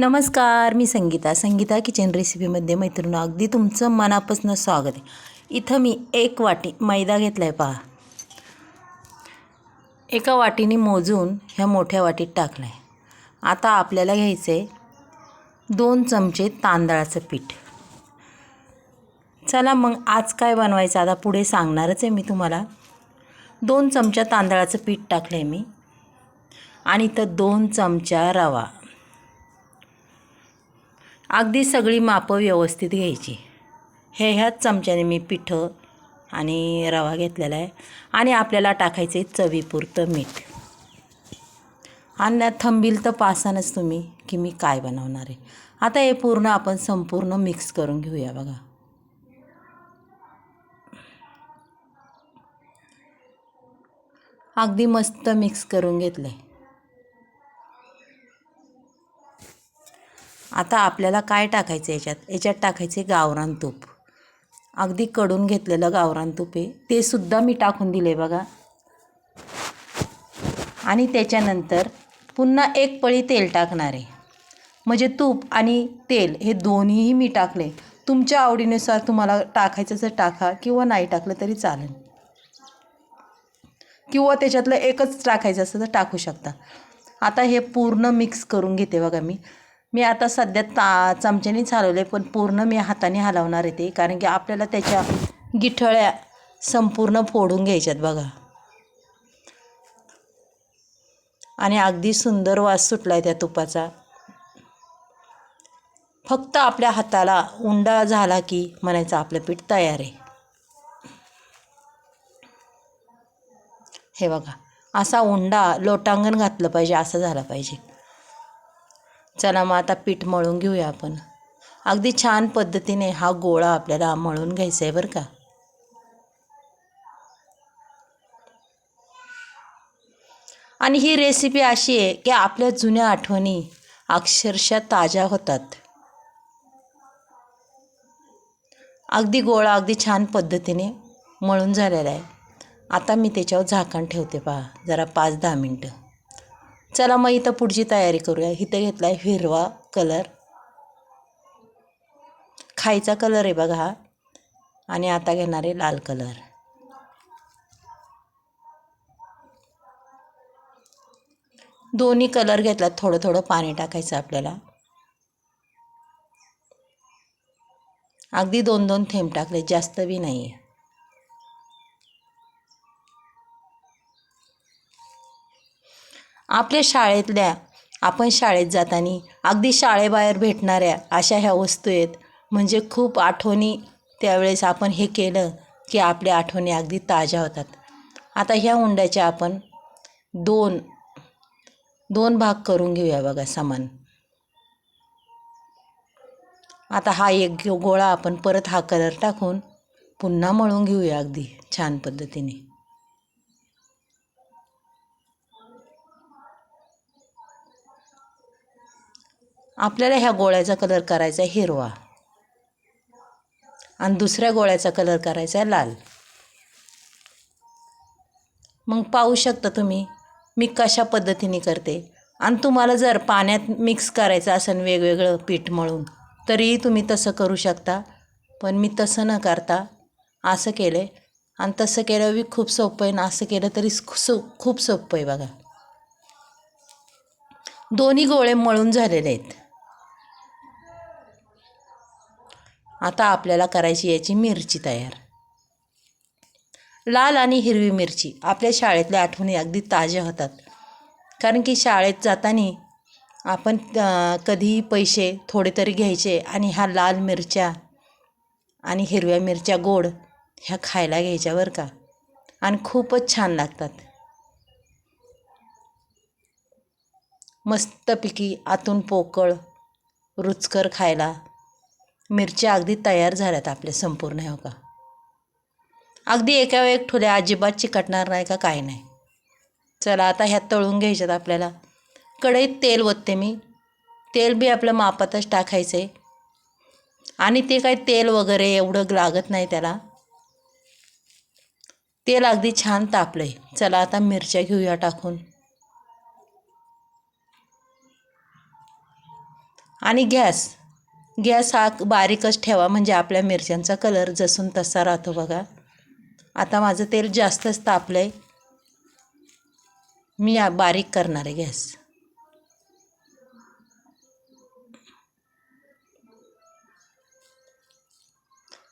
नमस्कार मी संगीता. संगीता किचन रेसिपीमध्ये मैत्रिणी अगदी तुमचं मनापासून स्वागत आहे. इथं मी एक वाटी मैदा घेतला आहे पहा. एका वाटीने मोजून ह्या मोठ्या वाटीत टाकलं आहे आता आपल्याला घ्यायचं आहे दोन चमचे तांदळाचं पीठ. चला मग आज काय बनवायचं आता पुढे सांगणारच आहे मी तुम्हाला. दोन चमच्या तांदळाचं पीठ टाकलं आहे मी. आणि इथं दोन चमचा रवा. अगदी सगळी मापं व्यवस्थित घ्यायची. हे ह्याच चमच्याने मी पिठं आणि रवा घेतलेला आहे. आणि आपल्याला टाकायचे चवीपुरतं मीठ. आणि थंबील तर पासानच तुम्ही की मी काय बनवणार आहे. आता हे पूर्ण आपण संपूर्ण मिक्स करून घेऊया बघा. अगदी मस्त मिक्स करून घेतलं आहे आता आपल्याला काय टाकायचं याच्यात? याच्यात टाकायचे गावरान तूप. अगदी कडून घेतलेलं गावरान तूप आहे. ते सुद्धा मी टाकून दिले बघा. आणि त्याच्यानंतर पुन्हा एक पळी तेल टाकणार आहे. म्हणजे तूप आणि तेल हे दोन्हीही मी टाकले. तुमच्या आवडीनुसार तुम्हाला टाकायचं जर टाका किंवा नाही टाकलं तरी चालेल. किंवा त्याच्यातलं एकच टाकायचं असं तर टाकू शकता. आता हे पूर्ण मिक्स करून घेते बघा मी. मी आता सध्या ता चमच्यानेच हलवले पण पूर्ण मी हाताने हलवणार आहे ते. कारण की आपल्याला त्याच्या गिठळ्या संपूर्ण फोडून घ्यायच्यात बघा. आणि अगदी सुंदर वास सुटला आहे त्या तुपाचा. फक्त आपल्या हाताला उंडा झाला की म्हणायचं आपलं पीठ तयार आहे. हे बघा असा उंडा लोटांगण घातलं पाहिजे असं झालं पाहिजे. चला मग आता पीठ मळून घेऊया आपण. अगदी छान पद्धतीने हा गोळा आपल्याला मळून घ्यायचा आहे बरं का. आणि ही रेसिपी अशी आहे की आपल्या जुन्या आठवणी अक्षरशः ताज्या होतात. अगदी गोळा अगदी छान पद्धतीने मळून झालेला आहे. आता मी त्याच्यावर झाकण ठेवते पहा जरा पाच दहा मिनटं. चला मग इथं पुढची तयारी करूया. इथं घेतला आहे हिरवा कलर. खायचा कलर आहे बघा हा. आणि आता घेणार आहे लाल कलर. दोन्ही कलर घेतला थोडं थोडं पाणी टाकायचं आपल्याला. अगदी दोन दोन थेंब टाकले. जास्त बी नाही आहे आपल्या शाळेतल्या आपण शाळेत जाताना अगदी शाळेबाहेर भेटणाऱ्या अशा ह्या वस्तू आहेत. म्हणजे खूप आठवणी त्यावेळेस आपण हे केलं की आपल्या आठवणी अगदी ताज्या होतात. आता ह्या हुंड्याच्या आपण दोन दोन भाग करून घेऊया बघा समान. आता हा एक गोळा आपण परत हा कलर टाकून पुन्हा मळून घेऊया अगदी छान पद्धतीने. आपल्याला ह्या गोळ्याचा कलर करायचा आहे हिरवा. आणि दुसऱ्या गोळ्याचा कलर करायचा आहे लाल. मग पाहू शकता तुम्ही मी कशा पद्धतीने करते. आणि तुम्हाला जर पाण्यात मिक्स करायचं असेल वेगवेगळं पीठ मळून तरीही तुम्ही तसं करू शकता. पण मी तसं न करता असं केलं आहे आणि तसं केलं बी खूप सोपं आहे. आणि असं केलं तरी सो खूप सोपं आहे बघा. दोन्ही गोळे मळून झालेले आहेत. आता आपल्याला करायची याची मिरची तयार. लाल आणि हिरवी मिरची आपल्या शाळेतल्या आठवणी अगदी ताज्या होतात. कारण की शाळेत जाताना आपण कधीही पैसे थोडे तरी घ्यायचे आणि ह्या लाल मिरच्या आणि हिरव्या मिरच्या गोड ह्या खायला घ्यायच्या बरं का. आणि खूपच छान लागतात. मस्तपैकी आतून पोकळ रुचकर खायला मिरच्या अगदी तयार झाल्यात आपल्या संपूर्ण हो का? अगदी एका एक ठुल्या अजिबात चिकटणार नाही का? काय नाही. चला आता ह्यात तळून घ्यायच्यात आपल्याला. कढईत तेल ओतते मी. तेल बी आपलं मापातच टाकायचं आहे आणि ते काय तेल वगैरे एवढं लागत नाही त्याला. तेल अगदी छान तापलं आहे चला आता मिरच्या घेऊया टाकून. आणि गॅस. गॅस हा बारीकच ठेवा म्हणजे आपल्या मिरच्यांचा कलर जसून तसा राहतो बघा. आता माझं तेल जास्तच तापलं आहे मी बारीक करणार आहे गॅस.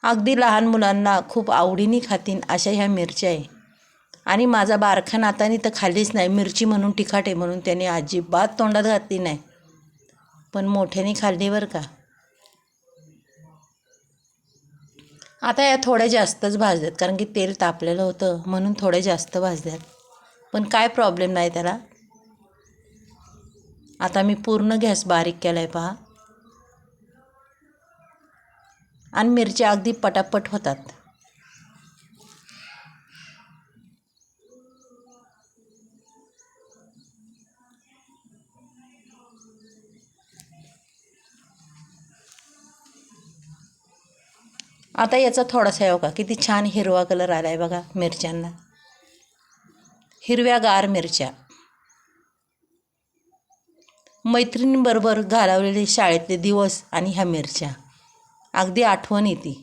अगदी लहान मुलांना खूप आवडीने खातीन अशा ह्या मिरच्या आहे. आणि माझा बारखा नातानी तर खाल्लीच नाही मिरची म्हणून तिखट आहे म्हणून त्याने अजिबात तोंडात घातली नाही. पण मोठ्याने खाल्ली बरं का. आता या थोड्या जास्तच भाजल्यात कारण की तेल तापलेलं होतं म्हणून थोडं जास्त भाजल्यात. पण काय प्रॉब्लेम नाही त्याला. आता मी पूर्ण गॅस बारीक केला आहे पहा. आणि मिरच्या अगदी पटापट होतात. आता याचा थोडासा आहे. का किती छान हिरवा कलर आला आहे बघा मिरच्यांना. हिरव्यागार मिरच्या. मैत्रिणींबरोबर घालवलेले शाळेतले दिवस आणि ह्या मिरच्या. अगदी आठवण येते.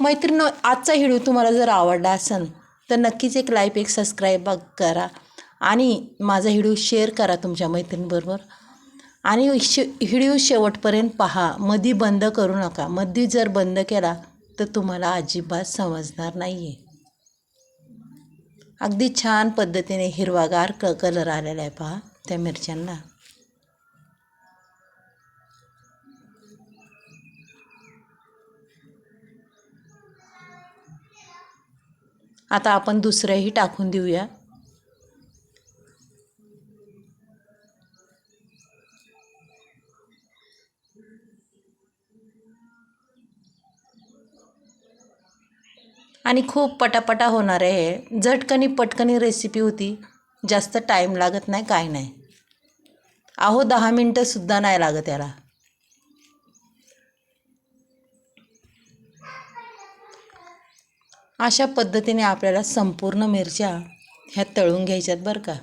मैत्रीण आजचा व्हिडिओ तुम्हाला जर आवडला असेल तर नक्कीच एक लाईक एक सबस्क्राईब करा. आणि माझा व्हिडिओ शेअर करा तुमच्या मैत्रिणीबरोबर. आणि शि व्हिडिओ शेवटपर्यंत पहा मधी बंद करू नका. मधी जर बंद केला तर तुम्हाला अजिबात समजणार नाही आहे अगदी छान पद्धतीने हिरवागार क कलर आलेला आहे पहा त्या मिरच्यांना. आता आपण दुसरंही टाकून देऊया. आणि खूप पटापटा होणार आहे हे. झटकनी पटकनी रेसिपी होती. जास्त टाईम लागत नाही काय नाही. अहो दहा मिनटंसुद्धा नाही लागत याला. अशा पद्धतीने आपल्याला संपूर्ण मिरच्या ह्या तळून घ्यायच्यात बरं का.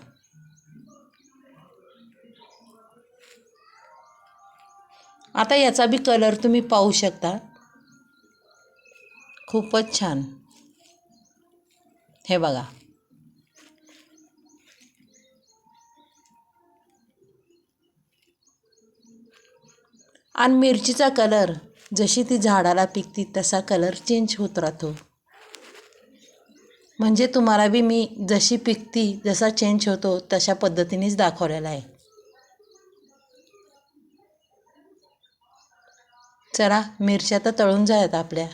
आता याचा बी कलर तुम्ही पाहू शकता. खूपच छान. हे बघा. आणि मिरचीचा कलर जशी ती झाडाला पिकती तसा कलर चेंज होत राहतो. म्हणजे तुम्हाला बी मी जशी पिकती जसा चेंज होतो तशा पद्धतीनेच दाखवलेला आहे. चला मिरच्या तर तळून झाल्यात आपल्या.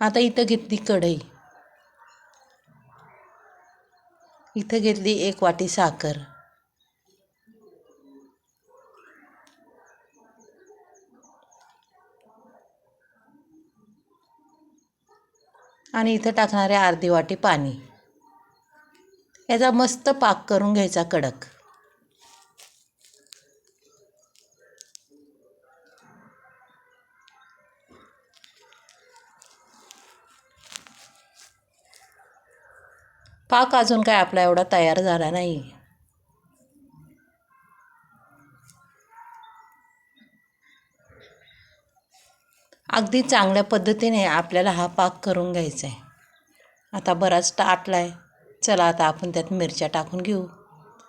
आता इथं घेतली कढई. इथं घेतली एक वाटी साखर. आणि इथं टाकणारे अर्धी वाटी पाणी. याचा मस्त पाक करून घ्यायचा कडक. पाक अजून काय आपला एवढा तयार झाला नाही. अगदी चांगल्या पद्धतीने आपल्याला हा पाक करून घ्यायचा आहे आता बराच टाटला आहे चला आता आपण त्यात मिरच्या टाकून घेऊ.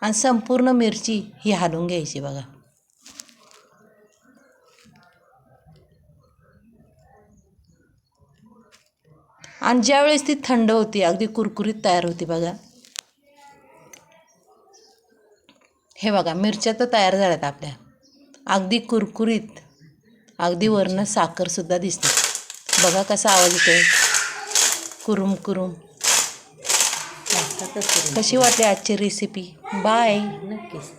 आणि संपूर्ण मिरची ही हालून घ्यायची बघा. आणि ज्यावेळेस ती थंड होती अगदी कुरकुरीत तयार होती बघा. हे बघा मिरच्या तर तयार झाल्यात आपल्या. अगदी कुरकुरीत अगदी वरनं साखरसुद्धा दिसते. बघा कसा आवाज येतोय. कुरुम कुरुम. कशी वाटली आजची रेसिपी बाय नक्कीच.